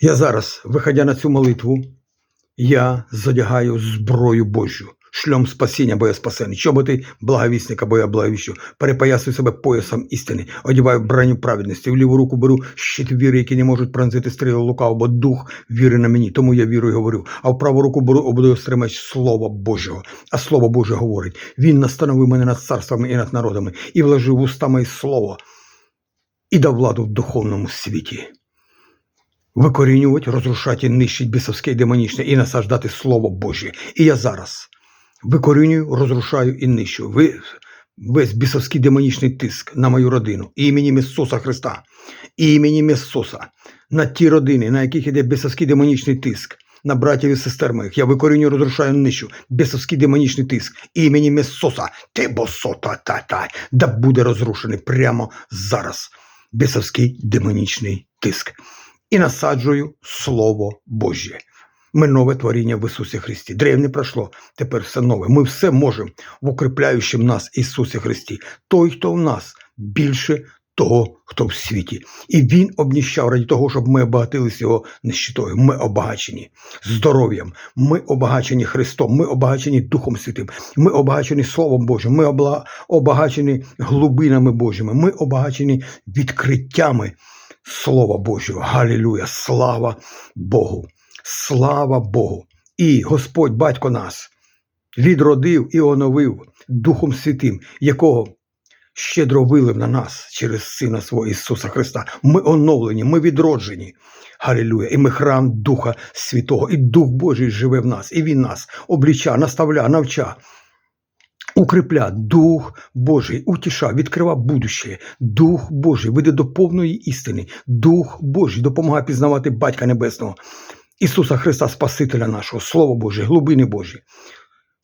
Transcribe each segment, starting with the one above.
Я зараз, виходя на цю молитву, я задягаю зброю Божу, шльом спасіння, бо я спасений, чоботи благовісника, бо я благовіщу, перепоясую себе поясом істини, одіваю броню праведності, в ліву руку беру щит віри, які не можуть пронзити стріли лукав, бо дух віри на мені, тому я вірою говорю. А в праву руку беру обудую стримач Слова Божого. А Слово Боже говорить: Він настановив мене над царствами і над народами, і вложив в уста мої слово, і дав владу в духовному світі викорінювати, розрушати, і нищить бісовське і демонічне і насаждати Слово Боже. І я зараз викорінюю, розрушаю і нищу. Ви весь бісовський демонічний тиск на мою родину. Іменем Ісуса Христа, іменем Ісуса, на ті родини, на яких іде бісовський демонічний тиск. На братів і сестер моїх. Я викорінюю, розрушаю, нищу. Бісовський демонічний тиск. Іменем Ісуса, ти босота та та. Да буде розрушений прямо зараз бісовський демонічний тиск і насаджую Слово Божє. Ми нове творіння в Ісусі Христі. Древнє пройшло, тепер все нове. Ми все можемо в укріпляючому нас Ісусі Христі. Той, хто в нас більше того, хто в світі. І Він обніщав раді того, щоб ми обагатилися його нищитою. Ми обагачені здоров'ям, ми обагачені Христом, ми обагачені Духом Святим, ми обагачені Словом Божим, ми обагачені глибинами Божими, ми обагачені відкриттями Слова Божого. Галілюя! Слава Богу! Слава Богу! І Господь Батько нас відродив і оновив Духом Святим, якого щедро вилив на нас через Сина свого Ісуса Христа. Ми оновлені, ми відроджені. Галілюя! І ми храм Духа Святого, і Дух Божий живе в нас, і Він нас обліча, наставля, навча. Укріпля Дух Божий, утіша, відкрива будуще. Дух Божий веде до повної істини. Дух Божий допомагає пізнавати Батька Небесного, Ісуса Христа, Спасителя нашого, Слово Боже, глибини Божі.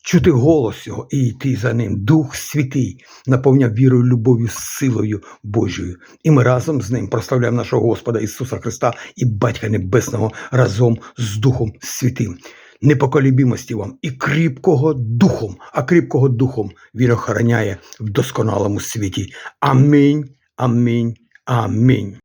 Чути голос Його і йти за ним. Дух Святий наповняв вірою, любов'ю, силою Божою. І ми разом з ним прославляємо нашого Господа Ісуса Христа і Батька Небесного разом з Духом Святим. Непоколібімості вам і кріпкого духом, а кріпкого духом він охороняє в досконалому світі. Амінь, амінь, амінь.